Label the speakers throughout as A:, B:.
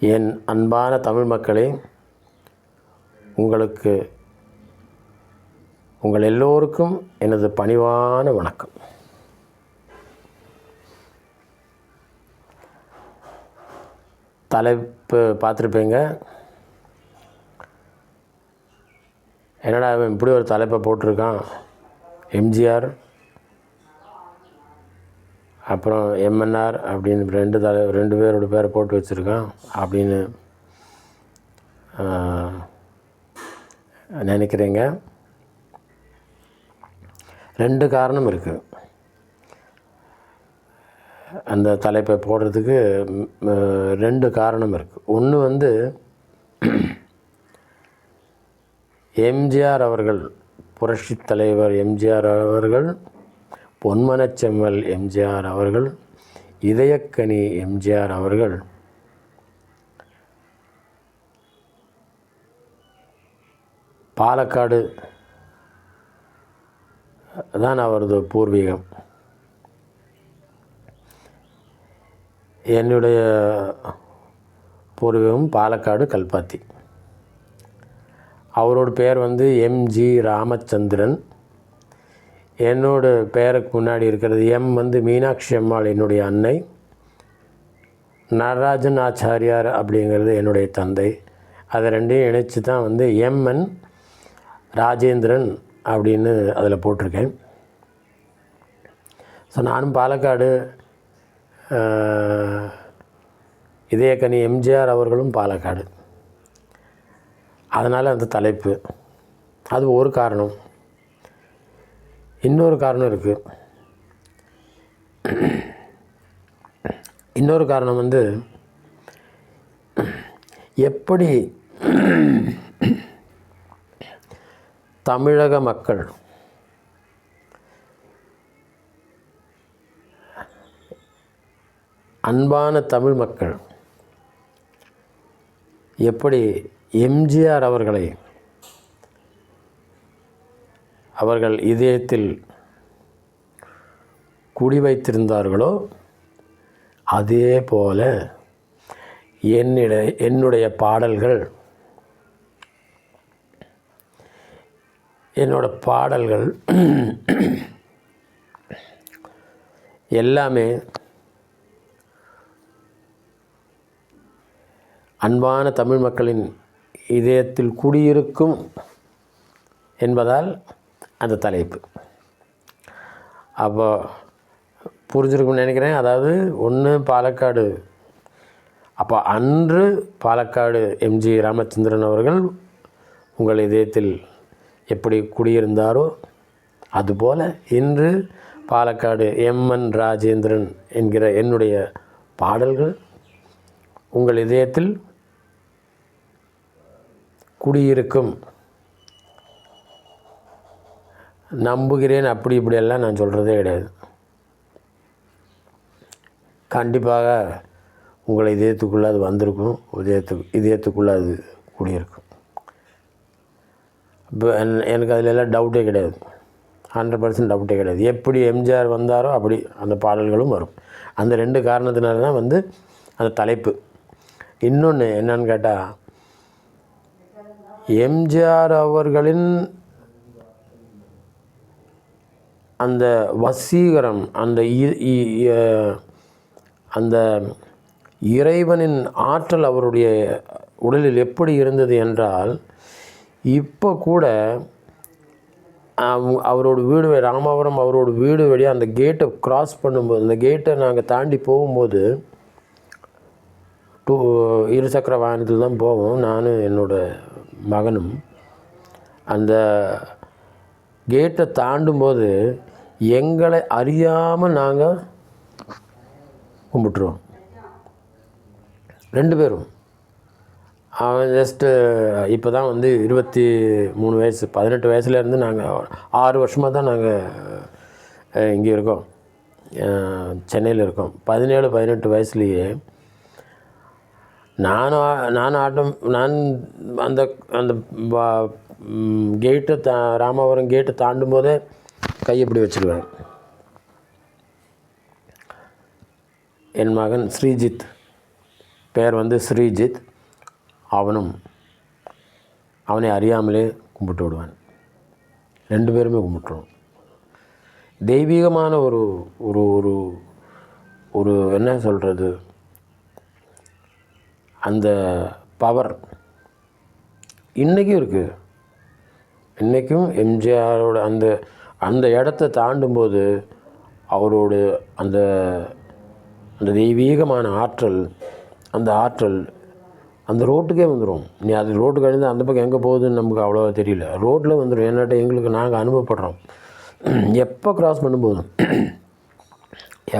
A: என் அன்பான தமிழ் மக்களே உங்களுக்கு உங்கள் எல்லோருக்கும் எனது பணிவான வணக்கம். தலைப்பு பார்த்துருப்பீங்க. என்னடா இப்படி ஒரு தலைப்பை போட்டிருக்கான்? எம்ஜிஆர் அப்புறம் எம்என்ஆர் அப்படின்னு ரெண்டு தலை ரெண்டு பேரோட பேரை போட்டு வச்சுருக்கான் அப்படின்னு நினைக்கிறீங்க. ரெண்டு காரணம் இருக்குது அந்த தலைப்பை போடுறதுக்கு ரெண்டு காரணம் இருக்குது ஒன்று வந்து எம்ஜிஆர் அவர்கள் புரட்சித் தலைவர் எம்ஜிஆர் அவர்கள் பொன்மனச்செம்மல் எம்ஜிஆர் அவர்கள் இதயக்கனி எம்ஜிஆர் அவர்கள் பாலக்காடு தான் அவரது பூர்வீகம். என்னுடைய பூர்வீகம் பாலக்காடு கல்பாத்தி. அவரோட பேர் வந்து எம்ஜி ராமச்சந்திரன். என்னோட பெயருக்கு முன்னாடி இருக்கிறது எம் வந்து மீனாட்சி அம்மாள் என்னுடைய அன்னை. நடராஜன் ஆச்சாரியார் அப்படிங்கிறது என்னுடைய தந்தை. அதை ரெண்டையும் இணைச்சி தான் வந்து எம்என் ராஜேந்திரன் அப்படின்னு அதில் போட்டிருக்கேன். ஸோ நானும் பாலக்காடு இதயக்கனி எம்ஜிஆர் அவர்களும் பாலக்காடு. அதனால் அந்த தலைப்பு. அது ஒரு காரணம். இன்னொரு காரணம் இருக்குது இன்னொரு காரணம் வந்து எப்படி தமிழக மக்கள் அன்பான தமிழ் மக்கள் எப்படி எம்ஜிஆர் அவர்களை அவர்கள் இதயத்தில் குடி வைத்திருந்தார்களோ அதே போல என்னிட என்னுடைய பாடல்கள் என்னோட பாடல்கள் எல்லாமே அன்பான தமிழ் மக்களின் இதயத்தில் குடியிருக்கும் என்பதால் அந்த தலைப்பு. அப்போ புரிஞ்சிருக்கும்னு நினைக்கிறேன். அதாவது ஒன்று பாலக்காடு. அப்போ அன்று பாலக்காடு எம்ஜி ராமச்சந்திரன் அவர்கள் உங்கள் இதயத்தில் எப்படி குடியிருந்தாரோ அதுபோல் இன்று பாலக்காடு எம்என் ராஜேந்திரன் என்கிற என்னுடைய பாடல்கள் உங்கள் இதயத்தில் குடியிருக்கும். நம்புகிறேன் அப்படி இப்படியெல்லாம் நான் சொல்கிறதே கிடையாது. கண்டிப்பாக உங்களை இதயத்துக்குள்ளே அது வந்திருக்கும். இதயத்துக்கு இதயத்துக்குள்ளே அது குடியிருக்கும். இப்போ என்- எனக்கு அதில் எல்லாம் டவுட்டே கிடையாது. ஹண்ட்ரட் பர்சன்ட் டவுட்டே கிடையாது. எப்படி எம்ஜிஆர் வந்தாரோ அப்படி அந்த பாடல்களும் வரும். அந்த ரெண்டு காரணத்தினால தான் வந்து அந்த தலைப்பு. இன்னொன்று என்னன்னு கேட்டால் எம்ஜிஆர் அவர்களின் அந்த வசீகரம் அந்த இ- இ- அந்த இறைவனின் ஆற்றல் அவருடைய உடலில் எப்படி இருந்தது என்றால் இப்போ கூட அவரோட வீடு ராமாபுரம் அவரோட வீடு வழியாக அந்த கேட்டை க்ராஸ் பண்ணும்போது அந்த கேட்டை நாங்கள் தாண்டி போகும்போது டூ இருசக்கர வாகனத்தில் தான் போவோம். நானும் என்னோட மகனும். அந்த கேட்டை தாண்டும்போது எங்களை அறியாமல் நாங்கள் கும்பிட்டுருவோம். ரெண்டு பேரும். அவன் ஜஸ்ட்டு இப்போ தான் வந்து இருபத்தி மூணு வயசு பதினெட்டு வயசுலேருந்து நாங்கள் ஆறு வருஷமாக தான் நாங்கள் இங்கே இருக்கோம். சென்னையில் இருக்கோம். பதினேழு பதினெட்டு வயசுலேயே நானும் நானும் ஆட்டம் நான் அந்த அந்த கேட்டை தா ராமாபுரம் கேட்டை தாண்டும் போதே கை இப்படி வச்சுருவேன். என் மகன் ஸ்ரீஜித். பெயர் வந்து ஸ்ரீஜித். அவனும் அவனை அறியாமலே கும்பிட்டு விடுவான். ரெண்டு பேருமே கும்பிட்டுருவோம். தெய்வீகமான ஒரு ஒரு ஒரு ஒரு என்ன சொல்கிறது அந்த பவர் இன்றைக்கும் இருக்குது இன்றைக்கும் எம்ஜிஆரோட அந்த அந்த இடத்த தாண்டும்போது அவரோட அந்த அந்த தெய்வீகமான ஆற்றல் அந்த ஆற்றல் அந்த ரோட்டுக்கே வந்துடும் நீ அது ரோட்டு கழிந்து அந்த பக்கம் எங்கே போகுதுன்னு நமக்கு அவ்வளோவா தெரியல. ரோட்டில் வந்துடும் என்னட்ட எங்களுக்கு நாங்கள் அனுபவப்படுறோம் எப்போ கிராஸ் பண்ணும்போதும்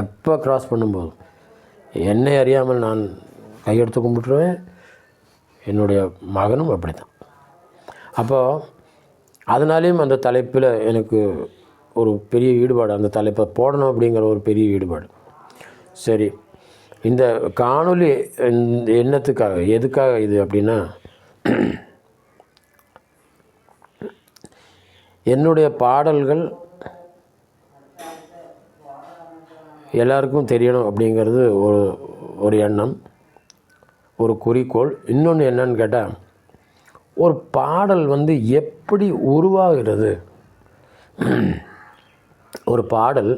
A: எப்போ கிராஸ் பண்ணும்போதும் என்னை அறியாமல் நான் கையெடுத்து கும்பிட்டுருவேன். என்னுடைய மகனும் அப்படி தான் அப்போது அதனாலேயும் அந்த தலைப்பில் எனக்கு ஒரு பெரிய ஈடுபாடு. அந்த தலைப்பை போடணும் அப்படிங்கிற ஒரு பெரிய ஈடுபாடு. சரி. இந்த காணொலி என்னத்துக்காக எண்ணத்துக்காக எதுக்காக இது அப்படின்னா என்னுடைய பாடல்கள் எல்லாருக்கும் தெரியணும் அப்படிங்கிறது ஒரு ஒரு எண்ணம் ஒரு குறிக்கோள். இன்னொன்று என்னன்னு கேட்டால் ஒரு பாடல் வந்து எப்படி உருவாகிறது? ஒரு பாடல்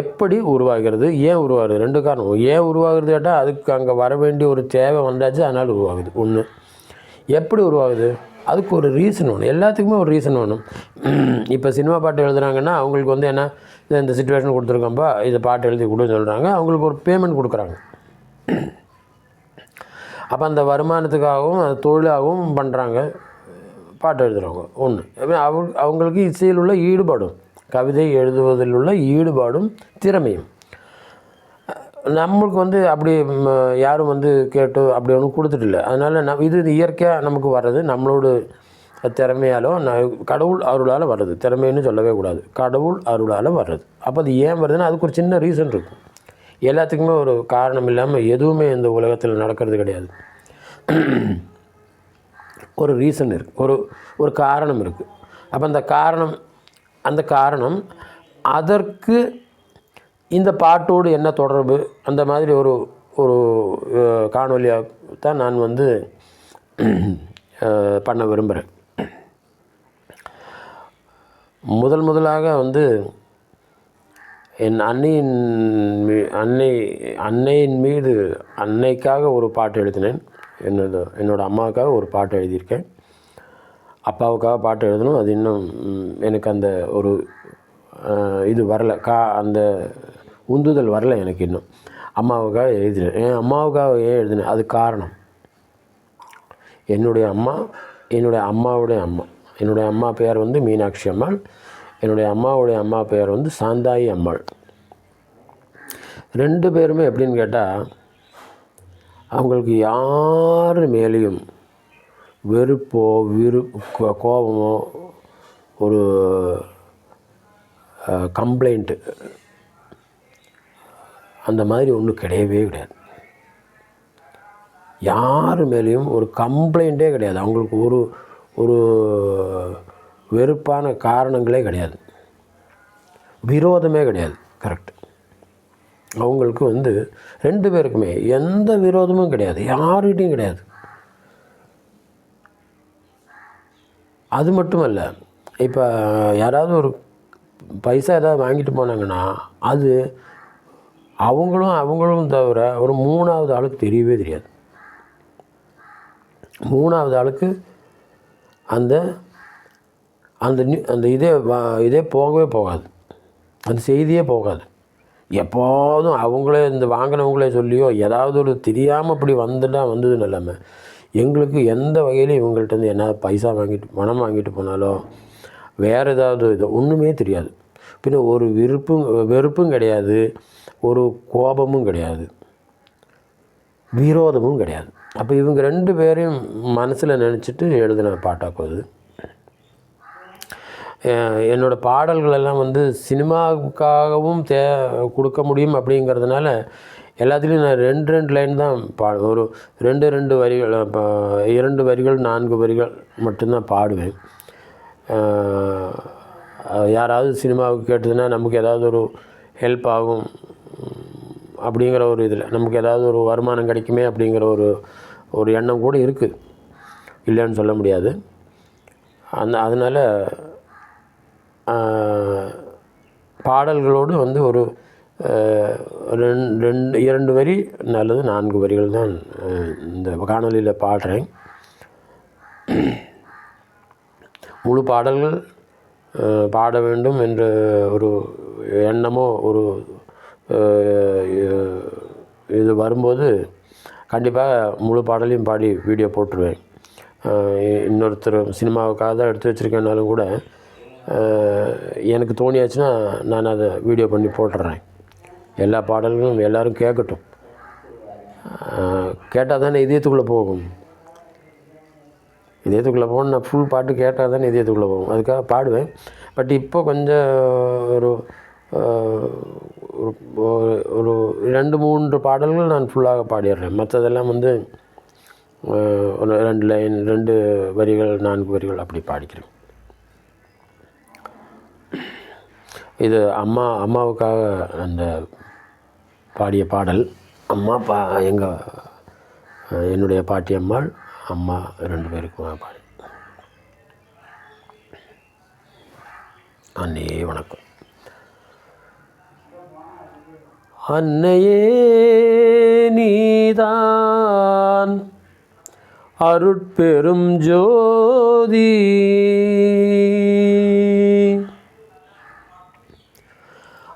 A: எப்படி உருவாகிறது? ஏன் உருவாகுது ரெண்டு காரணம். ஏன் உருவாகிறது கேட்டால் அதுக்கு அங்கே வர வேண்டிய ஒரு தேவை வந்தாச்சு அதனால் உருவாகுது. ஒன்று எப்படி உருவாகுது? அதுக்கு ஒரு ரீசன் வேணும். எல்லாத்துக்குமே ஒரு ரீசன் வேணும். இப்போ சினிமா பாட்டு எழுதுனாங்கன்னா அவங்களுக்கு வந்து என்ன இந்த சுச்சுவேஷன் கொடுத்துருக்கோம்ப்பா இதை பாட்டு எழுதி கொடுன்னு சொல்கிறாங்க அவங்களுக்கு ஒரு பேமெண்ட் கொடுக்குறாங்க. அப்போ அந்த வருமானத்துக்காகவும் அது தொழிலாகவும் பண்ணுறாங்க பாட்டு எழுதுகிறவங்க ஒன்று அவங்க அவங்களுக்கு இசையில் உள்ள ஈடுபாடும் கவிதை எழுதுவதில் உள்ள ஈடுபாடும் திறமையும். நம்மளுக்கு வந்து அப்படி யாரும் வந்து கேட்டு அப்படி ஒன்றும் கொடுத்துட்டில்ல. அதனால் நம் இது இயற்கையாக நமக்கு வர்றது நம்மளோட திறமையாலோ ந- கடவுள் அருளால் வர்றது. திறமைன்னு சொல்லவே கூடாது. கடவுள் அருளால் வர்றது. அப்போ அது ஏன் வருதுன்னா அதுக்கு ஒரு சின்ன ரீசன் இருக்கும். எல்லாத்துக்குமே ஒரு காரணம் இல்லாமல் எதுவுமே இந்த உலகத்தில் நடக்கிறது கிடையாது. ஒரு ரீசன் இருக்குது ஒரு ஒரு காரணம் இருக்குது அப்போ அந்த காரணம் அந்த காரணம் அதற்கு இந்த பாட்டோடு என்ன தொடர்பு? அந்த மாதிரி ஒரு ஒரு காணொலியாக தான் நான் வந்து பண்ண விரும்புகிறேன் முதல் முதலாக வந்து என் அன்னையின் மீ- அன்னை அன்னையின் மீது அன்னைக்காக ஒரு பாட்டு எழுதினேன். என்னோட என்னோட அம்மாவுக்காக ஒரு பாட்டு எழுதியிருக்கேன். அப்பாவுக்காக பாட்டு எழுதணும். அது இன்னும் எனக்கு அந்த ஒரு இது வரல. கா அந்த உந்துதல் வரல எனக்கு இன்னும். அம்மாவுக்காக எழுதினேன். என் அம்மாவுக்காக ஏன் எழுதினேன்? அது காரணம். என்னுடைய அம்மா என்னுடைய அம்மாவுடைய அம்மா. என்னுடைய அம்மா பேர் வந்து மீனாட்சி அம்மாள். என்னுடைய அம்மாவுடைய அம்மா பெயர் வந்து சாந்தாயி அம்மாள். ரெண்டு பேருமே எப்படின்னு கேட்டால் அவங்களுக்கு யார் மேலேயும் வெறுப்போ விரு கோ- கோபமோ ஒரு கம்ப்ளைண்ட்டு அந்த மாதிரி ஒன்றும் கிடையவே கிடையாது. யார் மேலேயும் ஒரு கம்ப்ளைண்ட்டே கிடையாது. அவங்களுக்கு ஒரு ஒரு வெறுப்பான காரணங்களே கிடையாது. விரோதமே கிடையாது. கரெக்ட் அவங்களுக்கு வந்து ரெண்டு பேருக்குமே எந்த விரோதமும் கிடையாது. யாருகிட்டையும் கிடையாது. அது மட்டும் அல்ல இப்போ யாராவது ஒரு பைசா ஏதாவது வாங்கிட்டு போனாங்கன்னா அது அவங்களும் அவங்களும் தவிர ஒரு மூணாவது ஆளுக்கு தெரியவே தெரியாது. மூணாவது ஆளுக்கு அந்த அந்த நியூ அந்த இதே இதே போகவே போகாது. அந்த செய்தியே போகாது. எப்போதும் அவங்களே இந்த வாங்கினவங்களே சொல்லியோ ஏதாவது ஒரு தெரியாமல் இப்படி வந்துட்டா வந்ததுன்னு இல்லாமல் எங்களுக்கு எந்த வகையிலும் இவங்கள்ட்ட இருந்து என்ன பைசா வாங்கிட்டு பணம் வாங்கிட்டு போனாலோ வேறு ஏதாவது இது ஒன்றுமே தெரியாது. பின்ன ஒரு விருப்பும் வெறுப்பும் கிடையாது ஒரு கோபமும் கிடையாது விரோதமும் கிடையாது. அப்போ இவங்க ரெண்டு பேரையும் மனசில் நினச்சிட்டு எழுதின பாட்டாக்குவது என்னோடய என்னோட பாடல்கள் எல்லாம் வந்து சினிமாவுக்காகவும் தே கொடுக்க முடியும் அப்படிங்கிறதுனால எல்லாத்துலேயும் நான் ரெண்டு ரெண்டு லைன் தான் பாடு ஒரு ரெண்டு ரெண்டு வரிகள் இப்போ இரண்டு வரிகள் நான்கு வரிகள் மட்டும்தான் பாடுவேன். யாராவது சினிமாவுக்கு கேட்டதுன்னா நமக்கு ஏதாவது ஒரு ஹெல்ப் ஆகும் அப்படிங்கிற ஒரு இதில். நமக்கு ஏதாவது ஒரு வருமானம் கிடைக்குமே அப்படிங்கிற ஒரு ஒரு எண்ணம் கூட இருக்குது. இல்லைன்னு சொல்ல முடியாது. அந்த அதனால் பாடல்களோடு வந்து ஒரு ரெண்டு ரெண் ரெண்டு இரண்டு வரி நல்லது நான்கு வரிகள் தான் இந்த காணொலியில் பாடுறேன். முழு பாடல்கள் பாட வேண்டும் என்ற ஒரு எண்ணமோ ஒரு இது வரும்போது கண்டிப்பாக முழு பாடலையும் பாடி வீடியோ போட்டுருவேன். இன்னொருத்தர் சினிமாவுக்காக தான் எடுத்து வச்சுருக்கேனாலும் கூட எனக்கு தோணியாச்சுன்னா நான் அதை வீடியோ பண்ணி போட்டுடுறேன். எல்லா பாடல்களும் எல்லோரும் கேட்கட்டும். கேட்டால் தானே இதயத்துக்குள்ளே போகும். இதயத்துக்குள்ளே போகணும் நான் ஃபுல் பாட்டு கேட்டால் தானே இதயத்துக்குள்ளே போகும். அதுக்காக பாடுவேன். பட் இப்போ கொஞ்சம் ஒரு ஒரு ரெண்டு மூன்று பாடல்கள் நான் ஃபுல்லாக பாடிடுறேன். மற்றதெல்லாம் வந்து ஒரு ரெண்டு லைன் ரெண்டு வரிகள் நான்கு வரிகள் அப்படி பாடிக்கிறேன். இது அம்மா அம்மாவுக்காக அந்த பாடிய பாடல். அம்மா பா எங்கள் என்னுடைய பாட்டி அம்மாள் அம்மா ரெண்டு பேருக்கும் பாடி. அண்ணே வணக்கம். அன்னையே நீதான் அருட்பெரும் ஜோதி.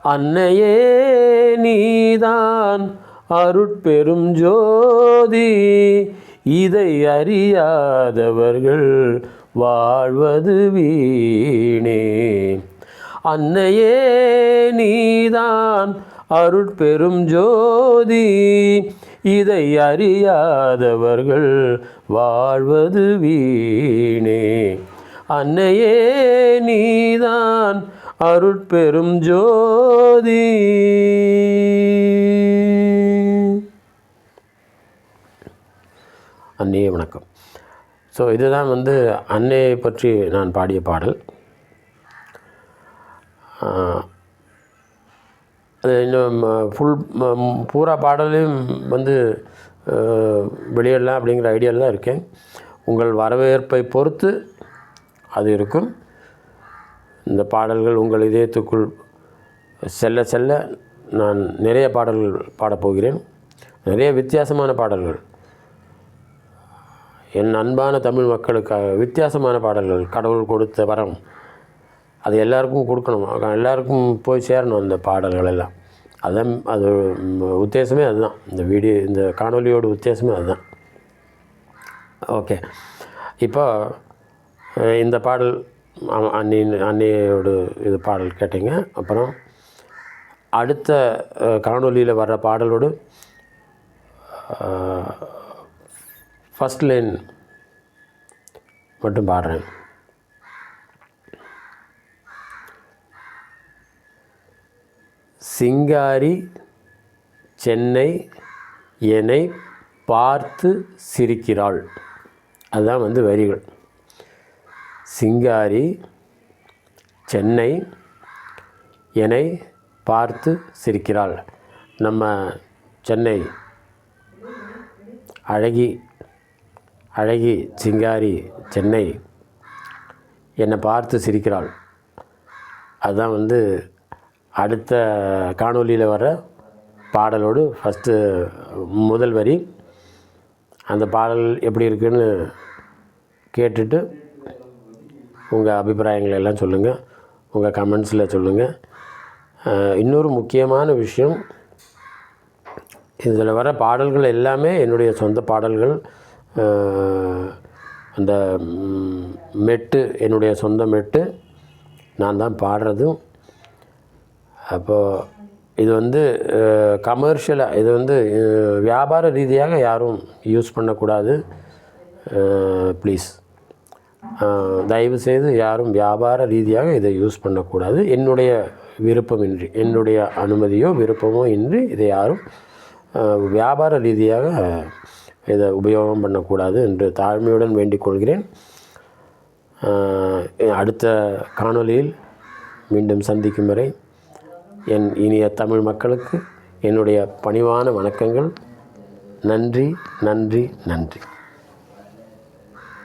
A: அன்னையே நீதான் அருட்பெரும் ஜோதி. இதை அறியாதவர்கள் வாழ்வது வீணே. அன்னையே நீதான் அருட்பெரும் ஜோதி. இதை அறியாதவர்கள் வாழ்வது வீணே. அன்னையே நீதான் அருட்பெரும் ஜோதி. அன்னையே வணக்கம். ஸோ இதுதான் வந்து அன்னையை பற்றி நான் பாடிய பாடல். அது இன்னும் ஃபுல் பூரா பாடலையும் வந்து வெளியிடலாம் அப்படிங்கிற ஐடியாவில் தான் இருக்கேன். உங்கள் வரவேற்பை பொறுத்து அது இருக்கும். இந்த பாடல்கள் உங்கள் இதயத்துக்குள் செல்ல செல்ல நான் நிறைய பாடல்கள் பாடப்போகிறேன் நிறைய வித்தியாசமான பாடல்கள். என் அன்பான தமிழ் மக்களுக்காக வித்தியாசமான பாடல்கள். கடவுள் கொடுத்த வரம். அது எல்லாருக்கும் கொடுக்கணும். எல்லாருக்கும் போய் சேரணும் அந்த பாடல்கள் எல்லாம். அதான் அது உத்தேசமே அதுதான். இந்த வீடியோ இந்த காணொலியோட உத்தேசமே அதுதான். ஓகே. இப்போ இந்த பாடல் அ- அன்னி இது பாடல் கேட்டீங்க. அப்புறம் அடுத்த காணொலியில் வர்ற பாடலோடு ஃபஸ்ட் லைன் மட்டும் பாடுறேன். சிங்காரி சென்னை என்னை பார்த்து சிரிக்கிறாள். அதுதான் வந்து வரிகள். சிங்காரி சென்னை என்னை பார்த்து சிரிக்கிறாள். நம்ம சென்னை அழகி அழகி சிங்காரி சென்னை என்னை பார்த்து சிரிக்கிறாள். அதுதான் வந்து அடுத்த காணொலியில் வர பாடலோடு ஃபஸ்ட்டு முதல் வரி. அந்த பாடல் எப்படி இருக்குன்னு கேட்டுட்டு உங்கள் அபிப்பிராயங்களை எல்லாம் சொல்லுங்கள் உங்கள் கமெண்ட்ஸில் சொல்லுங்கள் இன்னொரு முக்கியமான விஷயம் இதில் வர பாடல்கள் எல்லாமே என்னுடைய சொந்த பாடல்கள். அந்த மெட்டு என்னுடைய சொந்த மெட்டு. நான் தான் பாடுறதும். அப்போது இது வந்து கமர்ஷியலாக இது வந்து வியாபார ரீதியாக யாரும் யூஸ் பண்ணக்கூடாது. ப்ளீஸ் தயவுசெய்து யாரும் வியாபார ரீதியாக இதை யூஸ் பண்ணக்கூடாது. என்னுடைய விருப்பமின்றி என்னுடைய அனுமதியோ விருப்பமோ இன்றி இதை யாரும் வியாபார ரீதியாக இதை உபயோகம் பண்ணக்கூடாது என்று தாழ்மையுடன் வேண்டிக் கொள்கிறேன். அடுத்த காணொளியில் மீண்டும் சந்திக்கும் வரை என் இனிய தமிழ் மக்களுக்கு என்னுடைய பணிவான வணக்கங்கள். நன்றி நன்றி நன்றி.